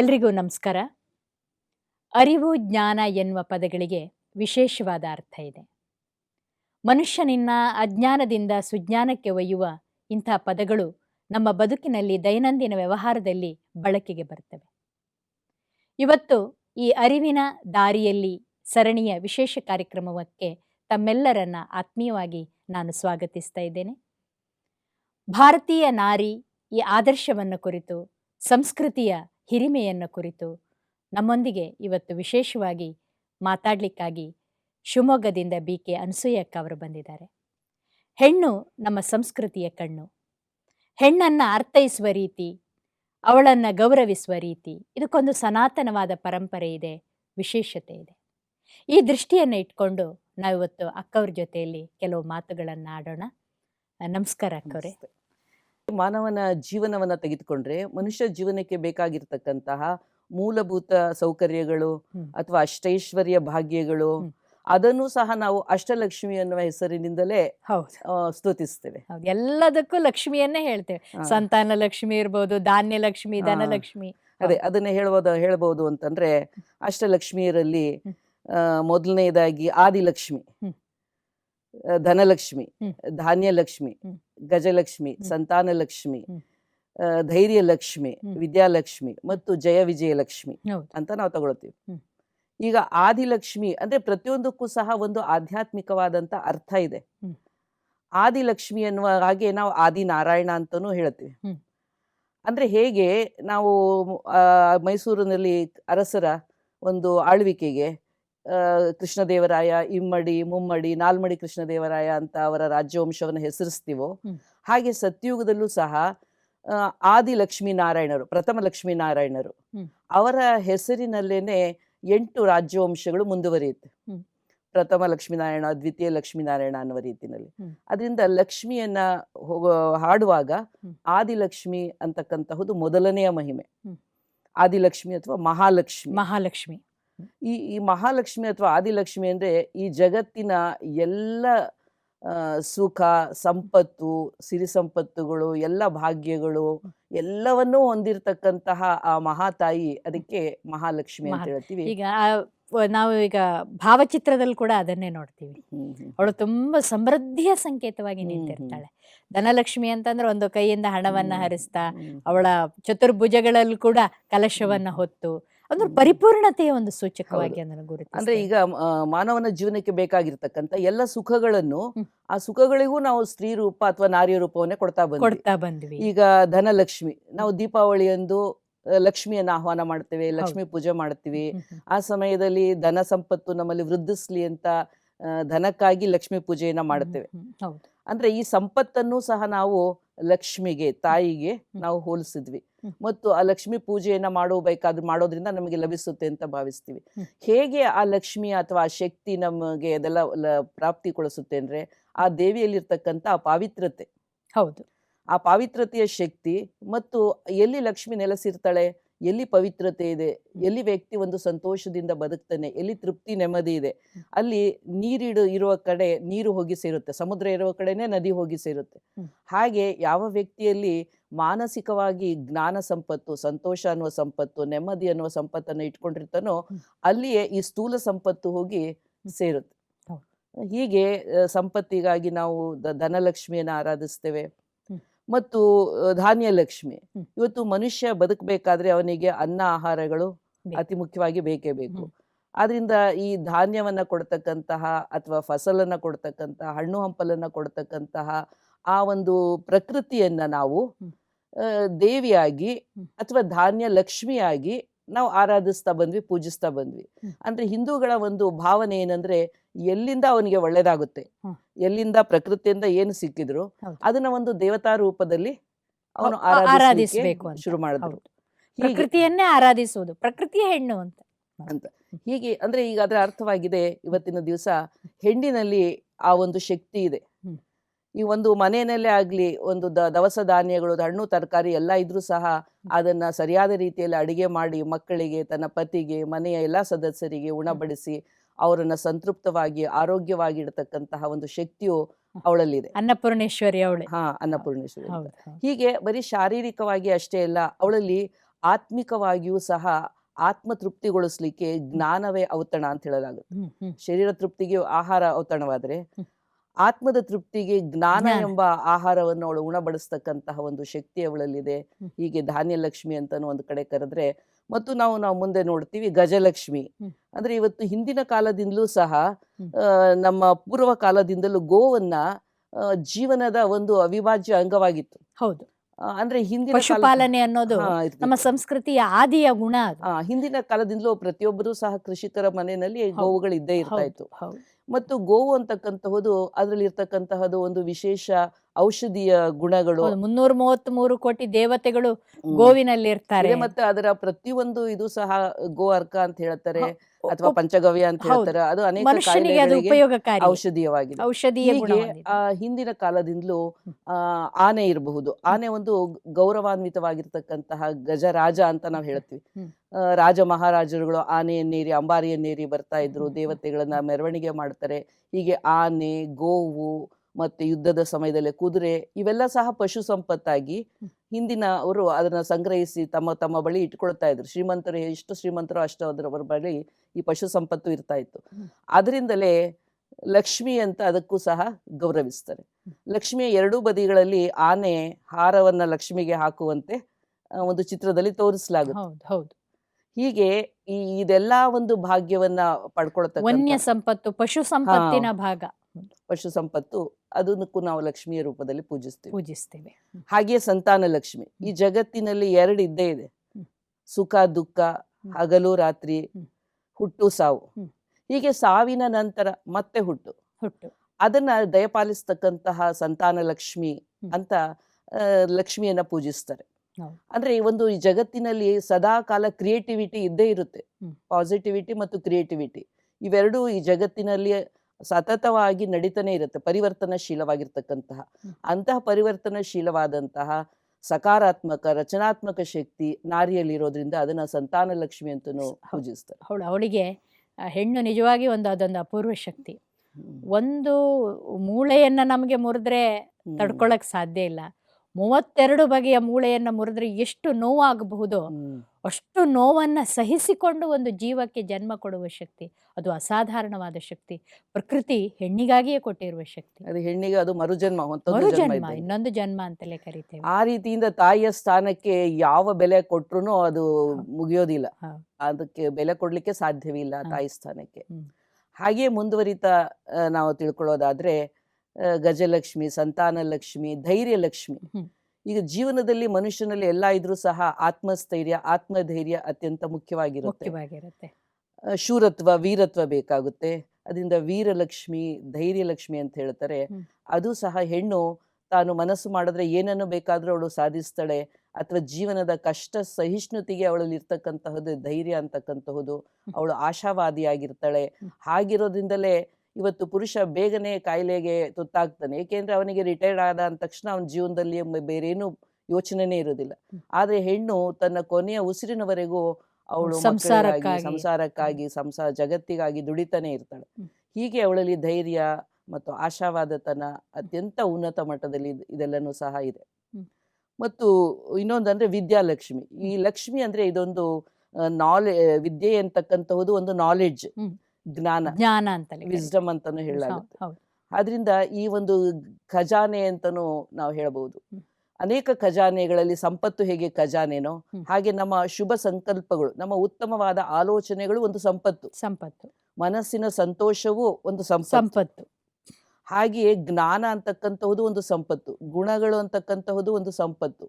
ಎಲ್ರಿಗೂ ನಮಸ್ಕಾರ. ಅರಿವು, ಜ್ಞಾನ ಎನ್ನುವ ಪದಗಳಿಗೆ ವಿಶೇಷವಾದ ಅರ್ಥ ಇದೆ. ಮನುಷ್ಯನಿನ್ನ ಅಜ್ಞಾನದಿಂದ ಸುಜ್ಞಾನಕ್ಕೆ ಒಯ್ಯುವ ಇಂಥ ಪದಗಳು ನಮ್ಮ ಬದುಕಿನಲ್ಲಿ ದೈನಂದಿನ ವ್ಯವಹಾರದಲ್ಲಿ ಬಳಕೆಗೆ ಬರ್ತವೆ. ಇವತ್ತು ಈ ಅರಿವಿನ ದಾರಿಯಲ್ಲಿ ಸರಣಿಯ ವಿಶೇಷ ಕಾರ್ಯಕ್ರಮಕ್ಕೆ ತಮ್ಮೆಲ್ಲರನ್ನ ಆತ್ಮೀಯವಾಗಿ ನಾನು ಸ್ವಾಗತಿಸ್ತಾ ಇದ್ದೇನೆ. ಭಾರತೀಯ ನಾರಿ ಈ ಆದರ್ಶವನ್ನು ಕುರಿತು ಸಂಸ್ಕೃತಿಯ ಹಿರಿಮೆಯನ್ನು ಕುರಿತು ನಮ್ಮೊಂದಿಗೆ ಇವತ್ತು ವಿಶೇಷವಾಗಿ ಮಾತಾಡಲಿಕ್ಕಾಗಿ ಶಿವಮೊಗ್ಗದಿಂದ ಬಿ ಕೆ ಅನಸೂಯಕ್ಕ ಅವರು ಬಂದಿದ್ದಾರೆ. ಹೆಣ್ಣು ನಮ್ಮ ಸಂಸ್ಕೃತಿಯ ಕಣ್ಣು. ಹೆಣ್ಣನ್ನು ಅರ್ಥೈಸುವ ರೀತಿ, ಅವಳನ್ನು ಗೌರವಿಸುವ ರೀತಿ ಇದಕ್ಕೊಂದು ಸನಾತನವಾದ ಪರಂಪರೆ ಇದೆ, ವಿಶೇಷತೆ ಇದೆ. ಈ ದೃಷ್ಟಿಯನ್ನು ಇಟ್ಕೊಂಡು ನಾವಿವತ್ತು ಅಕ್ಕವ್ರ ಜೊತೆಯಲ್ಲಿ ಕೆಲವು ಮಾತುಗಳನ್ನು ಆಡೋಣ. ನಮಸ್ಕಾರ ಅಕ್ಕವ್ರೆ. ಮಾನವನ ಜೀವನವನ್ನ ತೆಗೆದುಕೊಂಡ್ರೆ ಮನುಷ್ಯ ಜೀವನಕ್ಕೆ ಬೇಕಾಗಿರ್ತಕ್ಕಂತಹ ಮೂಲಭೂತ ಸೌಕರ್ಯಗಳು ಅಥವಾ ಅಷ್ಟೈಶ್ವರ್ಯ ಭಾಗ್ಯಗಳು ಅದನ್ನು ಸಹ ನಾವು ಅಷ್ಟಲಕ್ಷ್ಮಿ ಅನ್ನುವ ಹೆಸರಿನಿಂದಲೇ ಸ್ತುತಿಸ್ತೇವೆ. ಎಲ್ಲದಕ್ಕೂ ಲಕ್ಷ್ಮಿಯನ್ನೇ ಹೇಳ್ತೇವೆ. ಸಂತಾನ ಲಕ್ಷ್ಮಿ ಇರ್ಬೋದು ಧಾನ್ಯ ಲಕ್ಷ್ಮಿ. ಧನಲಕ್ಷ್ಮಿ ಅದೇ ಅದನ್ನ ಹೇಳ್ಬೋದು ಹೇಳ್ಬೋದು ಅಂತಂದ್ರೆ ಅಷ್ಟಲಕ್ಷ್ಮಿಯರಲ್ಲಿ. ಮೊದಲನೆಯದಾಗಿ ಆದಿಲಕ್ಷ್ಮಿ. ಧನಲಕ್ಷ್ಮಿ. ಧಾನ್ಯಲಕ್ಷ್ಮಿ ಗಜಲಕ್ಷ್ಮಿ. ಸಂತಾನಲಕ್ಷ್ಮಿ ಧೈರ್ಯ ಲಕ್ಷ್ಮಿ. ವಿದ್ಯಾಲಕ್ಷ್ಮಿ ಮತ್ತು ಜಯ ವಿಜಯಲಕ್ಷ್ಮಿ ಲಕ್ಷ್ಮಿ ಅಂತ ನಾವು ತಗೊಳ್ತೀವಿ. ಈಗ ಆದಿಲಕ್ಷ್ಮಿ ಅಂದ್ರೆ ಪ್ರತಿಯೊಂದಕ್ಕೂ ಸಹ ಒಂದು ಆಧ್ಯಾತ್ಮಿಕವಾದಂತ ಅರ್ಥ ಇದೆ. ಆದಿಲಕ್ಷ್ಮಿ ಅನ್ನುವ ಹಾಗೆ ನಾವು ಆದಿ ನಾರಾಯಣ ಅಂತಾನೂ ಹೇಳ್ತೀವಿ ಅಂದ್ರೆ ಹೇಗೆ ನಾವು ಮೈಸೂರಿನಲ್ಲಿ ಅರಸರ ಒಂದು ಆಳ್ವಿಕೆಗೆ ಕೃಷ್ಣದೇವರಾಯ ಇಮ್ಮಡಿ ಮುಮ್ಮಡಿ ನಾಲ್ಮಡಿ ಕೃಷ್ಣದೇವರಾಯ ಅಂತ ಅವರ ರಾಜ್ಯವಂಶವನ್ನು ಹೆಸರಿಸ್ತೀವೋ ಹಾಗೆ ಸತ್ಯುಗದಲ್ಲೂ ಸಹ ಆದಿ ಲಕ್ಷ್ಮೀನಾರಾಯಣರು ಪ್ರಥಮ ಲಕ್ಷ್ಮೀನಾರಾಯಣರು. ಅವರ ಹೆಸರಿನಲ್ಲೇನೆ ಎಂಟು ರಾಜ್ಯವಂಶಗಳು ಮುಂದುವರಿಯುತ್ತೆ. ಪ್ರಥಮ ಲಕ್ಷ್ಮೀನಾರಾಯಣ ದ್ವಿತೀಯ ಲಕ್ಷ್ಮೀನಾರಾಯಣ ಅನ್ನುವ ರೀತಿಯಲ್ಲಿ. ಅದರಿಂದ ಲಕ್ಷ್ಮಿಯನ್ನ ಹೋಗೋ ಹಾಡುವಾಗ. ಆದಿಲಕ್ಷ್ಮಿ ಅಂತಕ್ಕಂತಹುದು ಮೊದಲನೆಯ ಮಹಿಮೆ ಹ್ಮ್. ಆದಿಲಕ್ಷ್ಮಿ ಅಥವಾ ಮಹಾಲಕ್ಷ್ಮಿ ಮಹಾಲಕ್ಷ್ಮಿ ಈ ಈ ಮಹಾಲಕ್ಷ್ಮಿ ಅಥವಾ ಆದಿಲಕ್ಷ್ಮಿ ಅಂದ್ರೆ ಈ ಜಗತ್ತಿನ ಎಲ್ಲ ಆ, ಸುಖ ಸಂಪತ್ತು ಸಿರಿ ಸಂಪತ್ತುಗಳು ಎಲ್ಲ ಭಾಗ್ಯಗಳು ಎಲ್ಲವನ್ನೂ ಹೊಂದಿರತಕ್ಕಂತಹ ಆ ಮಹಾತಾಯಿ ಅದಕ್ಕೆ ಮಹಾಲಕ್ಷ್ಮಿ ಅಂತ ಹೇಳ್ತೀವಿ. ಈಗ ಆ, ನಾವು ಈಗ ಭಾವಚಿತ್ರದಲ್ಲಿ ಕೂಡ ಅದನ್ನೇ ನೋಡ್ತೀವಿ. ಅವಳು ತುಂಬಾ ಸಮೃದ್ಧಿಯ ಸಂಕೇತವಾಗಿ ನಿಂತಿರ್ತಾಳೆ. ಧನಲಕ್ಷ್ಮಿ ಅಂತಂದ್ರೆ ಒಂದು ಕೈಯಿಂದ ಹಣವನ್ನ ಹರಿಸ್ತಾ. ಅವಳ ಚತುರ್ಭುಜಗಳಲ್ಲಿ ಕೂಡ ಕಲಶವನ್ನ ಹೊತ್ತು ಅಂದ್ರೆ. ಪರಿಪೂರ್ಣತೆಯ ಒಂದು ಸೂಚಕವಾಗಿ ಅಂದ್ರೆ ಈಗ ಮಾನವನ ಜೀವನಕ್ಕೆ ಬೇಕಾಗಿರ್ತಕ್ಕಂಥ ಎಲ್ಲ ಸುಖಗಳನ್ನು ಆ ಸುಖಗಳಿಗೂ ನಾವು ಸ್ತ್ರೀ ರೂಪ ಅಥವಾ ನಾರಿಯ ರೂಪವನ್ನೇ ಕೊಡ್ತಾ ಬಂದ್ವಿ. ಕೊಡ್ತಾ ಬಂದ್ವಿ. ಈಗ ಧನಲಕ್ಷ್ಮಿ ನಾವು ದೀಪಾವಳಿಯಂದು ಲಕ್ಷ್ಮಿಯನ್ನು ಲಕ್ಷ್ಮಿಯನ್ನ ಆಹ್ವಾನ ಮಾಡ್ತೇವೆ ಲಕ್ಷ್ಮಿ ಪೂಜೆ ಮಾಡ್ತೀವಿ. ಆ ಸಮಯದಲ್ಲಿ ಧನ ಸಂಪತ್ತು ನಮ್ಮಲ್ಲಿ ವೃದ್ಧಿಸ್ಲಿ ಅಂತ ಧನಕ್ಕಾಗಿ ಲಕ್ಷ್ಮಿ ಪೂಜೆಯನ್ನ ಮಾಡ್ತೇವೆ. ಅಂದ್ರೆ ಈ ಸಂಪತ್ತನ್ನು ಸಹ ನಾವು ಲಕ್ಷ್ಮಿಗೆ ತಾಯಿಗೆ ನಾವು ಹೋಲಿಸಿದ್ವಿ. ಮತ್ತು ಆ ಲಕ್ಷ್ಮಿ ಪೂಜೆಯನ್ನು ಮಾಡಬೇಕಾದ್ರೂ ಮಾಡೋದ್ರಿಂದ ನಮಗೆ ಲಭಿಸುತ್ತೆ ಅಂತ ಭಾವಿಸ್ತೀವಿ. ಹೇಗೆ ಆ ಲಕ್ಷ್ಮಿ ಅಥವಾ ಆ ಶಕ್ತಿ ನಮಗೆ ಅದೆಲ್ಲ ಪ್ರಾಪ್ತಿ ಕೊಡಿಸುತ್ತೆ ಅಂದ್ರೆ ಆ ದೇವಿಯಲ್ಲಿರ್ತಕ್ಕಂಥ ಆ ಪಾವಿತ್ರತೆ ಹೌದು. ಆ ಪಾವಿತ್ರತೆಯ ಶಕ್ತಿ ಮತ್ತು ಎಲ್ಲಿ ಲಕ್ಷ್ಮಿ ನೆಲೆಸಿರ್ತಾಳೆ ಎಲ್ಲಿ ಪವಿತ್ರತೆ ಇದೆ ಎಲ್ಲಿ ವ್ಯಕ್ತಿ ಒಂದು ಸಂತೋಷದಿಂದ ಬದುಕ್ತಾನೆ ಎಲ್ಲಿ ತೃಪ್ತಿ ನೆಮ್ಮದಿ ಇದೆ ಅಲ್ಲಿ ನೀರಿಡು ಇರುವ ಕಡೆ ನೀರು ಹೋಗಿ ಸೇರುತ್ತೆ ಸಮುದ್ರ ಇರುವ ಕಡೆನೆ ನದಿ ಹೋಗಿ ಸೇರುತ್ತೆ. ಹಾಗೆ ಯಾವ ವ್ಯಕ್ತಿಯಲ್ಲಿ ಮಾನಸಿಕವಾಗಿ ಜ್ಞಾನ ಸಂಪತ್ತು ಸಂತೋಷ ಅನ್ನುವ ಸಂಪತ್ತು ನೆಮ್ಮದಿ ಅನ್ನುವ ಸಂಪತ್ತನ್ನು ಇಟ್ಕೊಂಡಿರ್ತಾನೋ. ಅಲ್ಲಿಯೇ ಈ ಸ್ಥೂಲ ಸಂಪತ್ತು ಹೋಗಿ ಸೇರುತ್ತೆ. ಹೀಗೆ ಸಂಪತ್ತಿಗಾಗಿ ನಾವು ಧನಲಕ್ಷ್ಮಿಯನ್ನು ಆರಾಧಿಸ್ತೇವೆ. ಮತ್ತು ಧಾನ್ಯ ಲಕ್ಷ್ಮಿ ಇವತ್ತು ಮನುಷ್ಯ ಬದುಕಬೇಕಾದ್ರೆ ಅವನಿಗೆ ಅನ್ನ ಆಹಾರಗಳು ಅತಿ ಮುಖ್ಯವಾಗಿ ಬೇಕೇ ಬೇಕು. ಆದ್ರಿಂದ ಈ ಧಾನ್ಯವನ್ನ ಕೊಡ್ತಕ್ಕಂತಹ ಅಥವಾ ಫಸಲನ್ನ ಕೊಡ್ತಕ್ಕಂತಹ ಹಣ್ಣು ಹಂಪಲನ್ನ ಕೊಡ್ತಕ್ಕಂತಹ ಆ ಒಂದು ಪ್ರಕೃತಿಯನ್ನ ನಾವು ದೇವಿಯಾಗಿ ಅಥವಾ ಧಾನ್ಯ ಲಕ್ಷ್ಮಿಯಾಗಿ ನಾವು ಆರಾಧಿಸ್ತಾ ಬಂದ್ವಿ ಪೂಜಿಸ್ತಾ ಬಂದ್ವಿ. ಅಂದ್ರೆ ಹಿಂದೂಗಳ ಒಂದು ಭಾವನೆ ಏನಂದ್ರೆ ಎಲ್ಲಿಂದ ಅವನಿಗೆ ಒಳ್ಳೇದಾಗುತ್ತೆ? ಎಲ್ಲಿಂದ ಪ್ರಕೃತಿಯಿಂದ ಏನು ಸಿಕ್ಕಿದ್ರು ಅದನ್ನ ಒಂದು ದೇವತಾ ರೂಪದಲ್ಲಿ ಅವನು ಆರಾಧಿಸ್ಬೇಕು. ಶುರು ಮಾಡಿದ್ರು. ಪ್ರಕೃತಿಯನ್ನೇ ಆರಾಧಿಸುವುದು ಪ್ರಕೃತಿಯ ಹೆಣ್ಣು ಅಂತ. ಅಂತ. ಹೀಗೆ ಅಂದ್ರೆ ಈಗ ಅದರ ಅರ್ಥವಾಗಿದೆ ಇವತ್ತಿನ ದಿವಸ ಹೆಣ್ಣಿನಲ್ಲಿ ಆ ಒಂದು ಶಕ್ತಿ ಇದೆ. ಈ ಒಂದು ಮನೆಯಲ್ಲೇ ಆಗ್ಲಿ ಒಂದು ದ ದವಸ ಧಾನ್ಯಗಳು ಹಣ್ಣು ತರಕಾರಿ ಎಲ್ಲ ಇದ್ರೂ ಸಹ ಅದನ್ನ ಸರಿಯಾದ ರೀತಿಯಲ್ಲಿ ಅಡಿಗೆ ಮಾಡಿ ಮಕ್ಕಳಿಗೆ ತನ್ನ ಪತಿಗೆ ಮನೆಯ ಎಲ್ಲ ಸದಸ್ಯರಿಗೆ ಉಣಬಡಿಸಿ ಅವರನ್ನು ಸಂತೃಪ್ತವಾಗಿ ಆರೋಗ್ಯವಾಗಿ ಇಡತಕ್ಕಂತಹ ಒಂದು ಶಕ್ತಿಯು ಅವಳಲ್ಲಿದೆ. ಅನ್ನಪೂರ್ಣೇಶ್ವರಿ ಅವಳು. ಹಾ ಅನ್ನಪೂರ್ಣೇಶ್ವರಿ. ಹೀಗೆ ಬರೀ ಶಾರೀರಿಕವಾಗಿ ಅಷ್ಟೇ ಅಲ್ಲ ಅವಳಲ್ಲಿ ಆತ್ಮಿಕವಾಗಿಯೂ ಸಹ ಆತ್ಮ ತೃಪ್ತಿಗೊಳಿಸ್ಲಿಕ್ಕೆ ಜ್ಞಾನವೇ ಔತಣ ಅಂತ ಹೇಳಲಾಗುತ್ತೆ. ಶರೀರ ತೃಪ್ತಿಗೆ ಆಹಾರ ಔತಣವಾದ್ರೆ. ಆತ್ಮದ ತೃಪ್ತಿಗೆ ಜ್ಞಾನ. ಎಂಬ ಆಹಾರವನ್ನು ಅವಳು ಉಣಬಡಿಸ್ತಕ್ಕಂತಹ ಒಂದು ಶಕ್ತಿ ಅವಳಲ್ಲಿದೆ. ಹೀಗೆ ಧಾನ್ಯ ಲಕ್ಷ್ಮಿ ಅಂತಾನು ಒಂದು ಕಡೆ ಕರೆದ್ರೆ ಮತ್ತು ನಾವು ನಾವು ಮುಂದೆ ನೋಡ್ತೀವಿ ಗಜಲಕ್ಷ್ಮಿ. ಅಂದ್ರೆ ಇವತ್ತು ಹಿಂದಿನ ಕಾಲದಿಂದಲೂ ಸಹ ನಮ್ಮ ಪೂರ್ವ ಕಾಲದಿಂದಲೂ ಗೋವನ್ನ ಜೀವನದ ಒಂದು ಅವಿಭಾಜ್ಯ ಅಂಗವಾಗಿತ್ತು. ಹೌದು. ಅಂದ್ರೆ ಹಿಂದಿನ ಪಶುಪಾಲನೆ ಅನ್ನೋದು ನಮ್ಮ ಸಂಸ್ಕೃತಿಯ ಆದಿಯ ಗುಣ ಹಿಂದಿನ ಕಾಲದಿಂದಲೂ ಪ್ರತಿಯೊಬ್ಬರು ಸಹ ಕೃಷಿಕರ ಮನೆಯಲ್ಲಿ ಗೋವುಗಳು ಇದ್ದೇ ಇರ್ತಾ ಇತ್ತು. ಮತ್ತು ಗೋವು ಅಂತಕ್ಕಂತಹದ್ದು ಅದರಲ್ಲಿರ್ತಕ್ಕಂತಹದ್ದು ಒಂದು ವಿಶೇಷ ಔಷಧೀಯ ಗುಣಗಳು. ಮುನ್ನೂರ ಮೂವತ್ತ್ ಮೂರು ಕೋಟಿ ದೇವತೆಗಳು ಗೋವಿನಲ್ಲಿ ಇರ್ತಾರೆ ಮತ್ತೆ ಅದರ ಪ್ರತಿಯೊಂದು ಇದು ಸಹ ಗೋ ಅರ್ಕ ಅಂತ ಹೇಳ್ತಾರೆ ಅಥವಾ ಪಂಚಗವ್ಯ ಅಂತ ಹೇಳ್ತಾರೆ. ಅದು ಅನೇಕ ಔಷಧೀಯವಾಗಿದೆ. ಔಷಧೀಯ ಹಿಂದಿನ ಕಾಲದಿಂದಲೂ ಆನೆ ಇರಬಹುದು. ಆನೆ ಒಂದು ಗೌರವಾನ್ವಿತವಾಗಿರ್ತಕ್ಕಂತಹ ಗಜರಾಜ ಅಂತ ನಾವು ಹೇಳ್ತೀವಿ. ರಾಜ ಮಹಾರಾಜರುಗಳು ಆನೆಯನ್ನೇರಿ ಅಂಬಾರಿಯನ್ನೇರಿ ಬರ್ತಾ ಇದ್ರು. ದೇವತೆಗಳನ್ನ ಮೆರವಣಿಗೆ ಮಾಡ್ತಾರೆ. ಹೀಗೆ ಆನೆ ಗೋವು ಮತ್ತೆ ಯುದ್ಧದ ಸಮಯದಲ್ಲಿ ಕುದುರೆ ಇವೆಲ್ಲ ಸಹ ಪಶು ಸಂಪತ್ತಾಗಿ. ಹಿಂದಿನ ಅವರು ಅದನ್ನ ಸಂಗ್ರಹಿಸಿ ತಮ್ಮ ತಮ್ಮ ಬಳಿ ಇಟ್ಕೊಳ್ತಾ ಇದ್ರು. ಶ್ರೀಮಂತರು ಎಷ್ಟು ಶ್ರೀಮಂತರು ಅಷ್ಟು ಅದರವರ ಬಳಿ ಈ ಪಶು ಸಂಪತ್ತು ಇರ್ತಾ ಇತ್ತು. ಅದರಿಂದಲೇ ಲಕ್ಷ್ಮಿ ಅಂತ ಅದಕ್ಕೂ ಸಹ ಗೌರವಿಸ್ತಾರೆ. ಲಕ್ಷ್ಮಿಯ ಎರಡೂ ಬದಿಗಳಲ್ಲಿ ಆನೆ ಹಾರವನ್ನ ಲಕ್ಷ್ಮಿಗೆ ಹಾಕುವಂತೆ ಒಂದು ಚಿತ್ರದಲ್ಲಿ ತೋರಿಸಲಾಗುತ್ತೆ. ಹೌದು ಹೀಗೆ ಈ ಇದೆಲ್ಲಾ ಒಂದು ಭಾಗ್ಯವನ್ನ ವನ್ಯ ಪಡ್ಕೊಳ್ತಕ್ಕಂಥ ಸಂಪತ್ತು ಪಶು ಸಂಪತ್ತಿನ ಭಾಗ. ಪಶು ಸಂಪತ್ತು ಅದಕ್ಕೂ ನಾವು ಲಕ್ಷ್ಮಿಯ ರೂಪದಲ್ಲಿ ಪೂಜಿಸ್ತೀವಿ. ಪೂಜಿಸ್ತೇವೆ. ಹಾಗೆಯೇ ಸಂತಾನ ಲಕ್ಷ್ಮಿ. ಈ ಜಗತ್ತಿನಲ್ಲಿ ಎರಡು ಇದ್ದೇ ಇದೆ. ಸುಖ ದುಃಖ ಹಗಲು ರಾತ್ರಿ ಹುಟ್ಟು ಸಾವು. ಹೀಗೆ ಸಾವಿನ ನಂತರ ಮತ್ತೆ ಹುಟ್ಟು. ಹುಟ್ಟು. ಅದನ್ನ ದಯಪಾಲಿಸ್ತಕ್ಕಂತಹ ಸಂತಾನ ಲಕ್ಷ್ಮಿ ಅಂತ ಲಕ್ಷ್ಮಿಯನ್ನ ಪೂಜಿಸ್ತಾರೆ. ಅಂದ್ರೆ ಈ ಒಂದು ಈ ಜಗತ್ತಿನಲ್ಲಿ ಸದಾ ಕಾಲ ಕ್ರಿಯೇಟಿವಿಟಿ ಇದ್ದೇ ಇರುತ್ತೆ. ಪಾಸಿಟಿವಿಟಿ ಮತ್ತು ಕ್ರಿಯೇಟಿವಿಟಿ. ಇವೆರಡೂ ಈ ಜಗತ್ತಿನಲ್ಲಿ ಸತತವಾಗಿ ನಡೀತಾನೆ ಇರುತ್ತೆ ಪರಿವರ್ತನಶೀಲವಾಗಿರ್ತಕ್ಕಂತಹ. ಅಂತಹ ಪರಿವರ್ತನಶೀಲವಾದಂತಹ ಸಕಾರಾತ್ಮಕ ರಚನಾತ್ಮಕ ಶಕ್ತಿ ನಾರಿಯಲ್ಲಿರೋದ್ರಿಂದ ಅದನ್ನ ಸಂತಾನ ಲಕ್ಷ್ಮಿ ಅಂತನೂ ಹೌದು. ಪೂಜಿಸ್ತಾರೆ ಅವಳು ಅವಳಿಗೆ ಹೆಣ್ಣು ನಿಜವಾಗಿ ಒಂದು ಅದೊಂದು ಅಪೂರ್ವ ಶಕ್ತಿ ಒಂದು ಮೂಳೆಯನ್ನ ನಮಗೆ ಮುರಿದ್ರೆ. ತಡ್ಕೊಳಕ್ ಸಾಧ್ಯ ಇಲ್ಲ ಮೂವತ್ತೆರಡು ಬಗೆಯ ಮೂಳೆಯನ್ನ ಮುರಿದ್ರೆ ಎಷ್ಟು ನೋವಾಗಬಹುದು. ಅಷ್ಟು ನೋವನ್ನು ಸಹಿಸಿಕೊಂಡು ಒಂದು ಜೀವಕ್ಕೆ ಜನ್ಮ ಕೊಡುವ ಶಕ್ತಿ ಅದು ಅಸಾಧಾರಣವಾದ ಶಕ್ತಿ. ಪ್ರಕೃತಿ ಹೆಣ್ಣಿಗಾಗಿಯೇ ಕೊಟ್ಟಿರುವ ಶಕ್ತಿ. ಅದು ಹೆಣ್ಣಿಗೆ ಅದು ಮರುಜನ್ಮ ಮತ್ತೊಂದು ಮರು ಜನ್ಮ ಜನ್ಮ ಇನ್ನೊಂದು ಜನ್ಮ ಅಂತಲೇ ಕರಿತೇವೆ. ಆ ರೀತಿಯಿಂದ ತಾಯಿಯ ಸ್ಥಾನಕ್ಕೆ ಯಾವ ಬೆಲೆ ಕೊಟ್ರು ಅದು ಮುಗಿಯೋದಿಲ್ಲ. ಅದಕ್ಕೆ ಬೆಲೆ ಕೊಡ್ಲಿಕ್ಕೆ ಸಾಧ್ಯವಿಲ್ಲ. ತಾಯಿ ಸ್ಥಾನಕ್ಕೆ. ಹಾಗೆಯೇ ಮುಂದುವರಿತಾ ನಾವು ತಿಳ್ಕೊಳ್ಳೋದಾದ್ರೆ ಗಜಲಕ್ಷ್ಮಿ ಸಂತಾನ ಲಕ್ಷ್ಮಿ ಧೈರ್ಯ ಲಕ್ಷ್ಮಿ. ಈಗ ಜೀವನದಲ್ಲಿ ಮನುಷ್ಯನಲ್ಲಿ ಎಲ್ಲ ಇದ್ರೂ ಸಹ ಆತ್ಮಸ್ಥೈರ್ಯ ಆತ್ಮಧೈರ್ಯ ಅತ್ಯಂತ ಮುಖ್ಯವಾಗಿರುತ್ತೆ. ಮುಖ್ಯವಾಗಿರುತ್ತೆ. ಶೂರತ್ವ ವೀರತ್ವ ಬೇಕಾಗುತ್ತೆ. ಅದರಿಂದ ವೀರಲಕ್ಷ್ಮಿ ಧೈರ್ಯ ಲಕ್ಷ್ಮಿ ಅಂತ ಹೇಳ್ತಾರೆ. ಅದು ಸಹ ಹೆಣ್ಣು ತಾನು ಮನಸ್ಸು ಮಾಡಿದ್ರೆ ಏನನ್ನು ಬೇಕಾದ್ರೂ ಅವಳು ಸಾಧಿಸ್ತಾಳೆ. ಅಥವಾ ಜೀವನದ ಕಷ್ಟ ಸಹಿಷ್ಣುತೆಗೆ ಅವಳಲ್ಲಿ ಇರ್ತಕ್ಕಂತಹದ್ದು ಧೈರ್ಯ ಅಂತಕ್ಕಂತಹದ್ದು. ಅವಳು ಆಶಾವಾದಿಯಾಗಿರ್ತಾಳೆ. ಹಾಗಿರೋದ್ರಿಂದಲೇ ಇವತ್ತು ಪುರುಷ ಬೇಗನೆ ಕಾಯಿಲೆಗೆ ತುತ್ತಾಗ್ತಾನೆ. ಏಕೆಂದ್ರೆ ಅವನಿಗೆ ರಿಟೈರ್ಡ್ ಆದ ಅಂದ ತಕ್ಷಣ ಅವನ ಜೀವನದಲ್ಲಿ ಬೇರೇನು ಯೋಚನೆನೇ ಇರೋದಿಲ್ಲ. ಆದ್ರೆ ಹೆಣ್ಣು ತನ್ನ ಕೊನೆಯ ಉಸಿರಿನವರೆಗೂ ಅವಳು ಸಂಸಾರಕ್ಕಾಗಿ. ಸಂಸಾರಕ್ಕಾಗಿ ಸಂಸಾರ ಜಗತ್ತಿಗಾಗಿ ದುಡಿತಾನೆ ಇರ್ತಾಳೆ. ಹೀಗೆ ಅವಳಲ್ಲಿ ಧೈರ್ಯ ಮತ್ತು ಆಶಾವಾದತನ ಅತ್ಯಂತ ಉನ್ನತ ಮಟ್ಟದಲ್ಲಿ ಇದ್- ಇದೆಲ್ಲನೂ ಸಹ ಇದೆ. ಮತ್ತು ಇನ್ನೊಂದಂದ್ರೆ ವಿದ್ಯಾಲಕ್ಷ್ಮಿ. ಈ ಲಕ್ಷ್ಮಿ ಅಂದ್ರೆ ಇದೊಂದು ನಾಲೆ ವಿದ್ಯೆ ಅಂತಕ್ಕಂತಹುದು ಒಂದು ನಾಲೆಡ್ಜ್. ಜ್ಞಾನ ಜ್ಞಾನ ಅಂತಲೇ ವಿಸ್ಡಮ್ ಅಂತಾನು ಹೇಳಲಾಗುತ್ತೆ. ಆದ್ರಿಂದ ಈ ಒಂದು ಖಜಾನೆ ಅಂತಾನು ನಾವು ಹೇಳಬಹುದು. ಅನೇಕ ಖಜಾನೆಗಳಲ್ಲಿ ಸಂಪತ್ತು ಹೇಗೆ ಖಜಾನೆನೋ. ಹಾಗೆ ನಮ್ಮ ಶುಭ ಸಂಕಲ್ಪಗಳು ನಮ್ಮ ಉತ್ತಮವಾದ ಆಲೋಚನೆಗಳು ಒಂದು ಸಂಪತ್ತು. ಸಂಪತ್ತು. ಮನಸ್ಸಿನ ಸಂತೋಷವೂ ಒಂದು ಸಂಪತ್ತು. ಹಾಗೆಯೇ ಜ್ಞಾನ ಅಂತಕ್ಕಂತಹುದು ಒಂದು ಸಂಪತ್ತು ಗುಣಗಳು ಅಂತಕ್ಕಂತಹುದು ಒಂದು ಸಂಪತ್ತು.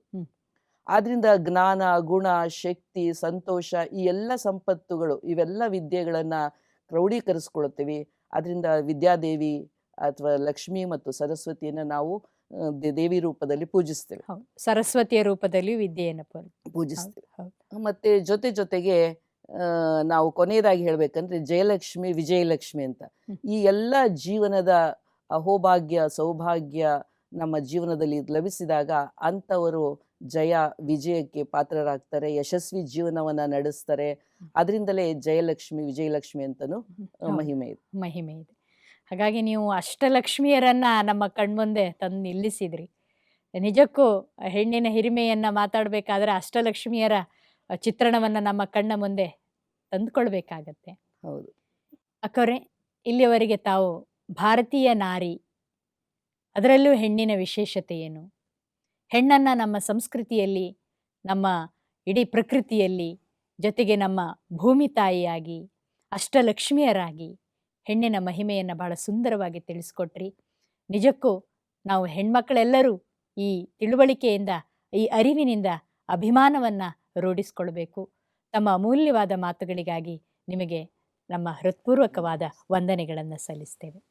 ಆದ್ರಿಂದ ಜ್ಞಾನ ಗುಣ ಶಕ್ತಿ ಸಂತೋಷ ಈ ಎಲ್ಲ ಸಂಪತ್ತುಗಳು ಇವೆಲ್ಲ ವಿದ್ಯೆಗಳನ್ನ ಕ್ರೌಢೀಕರಿಸ್ಕೊಳ್ತೀವಿ ಅದರಿಂದ ವಿದ್ಯಾದೇವಿ ಅಥವಾ ಲಕ್ಷ್ಮಿ ಮತ್ತು ಸರಸ್ವತಿಯನ್ನ ನಾವು ದೇವಿ ರೂಪದಲ್ಲಿ ಪೂಜಿಸ್ತೇವೆ. ಸರಸ್ವತಿಯ ರೂಪದಲ್ಲಿ ವಿದ್ಯೆಯನ್ನು ಪೂಜಿಸ್ತೇವೆ. ಮತ್ತೆ ಜೊತೆ ಜೊತೆಗೆ ನಾವು ಕೊನೆಯದಾಗಿ ಹೇಳಬೇಕಂದ್ರೆ ಜಯಲಕ್ಷ್ಮಿ ವಿಜಯಲಕ್ಷ್ಮಿ ಅಂತ. ಈ ಎಲ್ಲ ಜೀವನದ ಅಹೋಭಾಗ್ಯ ಸೌಭಾಗ್ಯ ನಮ್ಮ ಜೀವನದಲ್ಲಿ ಲಭಿಸಿದಾಗ ಅಂಥವರು ಜಯ ವಿಜಯಕ್ಕೆ ಪಾತ್ರರಾಗ್ತಾರೆ ಯಶಸ್ವಿ ಜೀವನವನ್ನ ನಡೆಸ್ತಾರೆ. ಅದರಿಂದಲೇ ಜಯಲಕ್ಷ್ಮಿ ವಿಜಯಲಕ್ಷ್ಮಿ ಅಂತನೂ. ಮಹಿಮೆ ಇದೆ. ಮಹಿಮೆ ಇದೆ. ಹಾಗಾಗಿ ನೀವು ಅಷ್ಟಲಕ್ಷ್ಮಿಯರನ್ನ ನಮ್ಮ ಕಣ್ಮುಂದೆ ತಂದು ನಿಲ್ಲಿಸಿದ್ರಿ. ನಿಜಕ್ಕೂ ಹೆಣ್ಣಿನ ಹಿರಿಮೆಯನ್ನ ಮಾತಾಡಬೇಕಾದ್ರೆ ಅಷ್ಟಲಕ್ಷ್ಮಿಯರ ಚಿತ್ರಣವನ್ನ ನಮ್ಮ ಕಣ್ಣ ಮುಂದೆ ತಂದುಕೊಳ್ಬೇಕಾಗತ್ತೆ. ಹೌದು. ಅಕ್ಕವ್ರೆ ಇಲ್ಲಿಯವರೆಗೆ ತಾವು ಭಾರತೀಯ ನಾರಿ ಅದರಲ್ಲೂ ಹೆಣ್ಣಿನ ವಿಶೇಷತೆ ಏನು? ಹೆಣ್ಣನ್ನು ನಮ್ಮ ಸಂಸ್ಕೃತಿಯಲ್ಲಿ, ನಮ್ಮ ಇಡೀ ಪ್ರಕೃತಿಯಲ್ಲಿ, ಜೊತೆಗೆ ನಮ್ಮ ಭೂಮಿ ತಾಯಿಯಾಗಿ, ಅಷ್ಟಲಕ್ಷ್ಮಿಯರಾಗಿ ಹೆಣ್ಣಿನ ಮಹಿಮೆಯನ್ನು ಬಹಳ ಸುಂದರವಾಗಿ ತಿಳಿಸ್ಕೊಟ್ರಿ. ನಿಜಕ್ಕೂ ನಾವು ಹೆಣ್ಮಕ್ಕಳೆಲ್ಲರೂ ಈ ತಿಳುವಳಿಕೆಯಿಂದ, ಈ ಅರಿವಿನಿಂದ ಅಭಿಮಾನವನ್ನು ರೂಢಿಸ್ಕೊಳ್ಬೇಕು. ತಮ್ಮ ಅಮೂಲ್ಯವಾದ ಮಾತುಗಳಿಗಾಗಿ ನಿಮಗೆ ನಮ್ಮ ಹೃತ್ಪೂರ್ವಕವಾದ ವಂದನೆಗಳನ್ನು ಸಲ್ಲಿಸ್ತೇವೆ.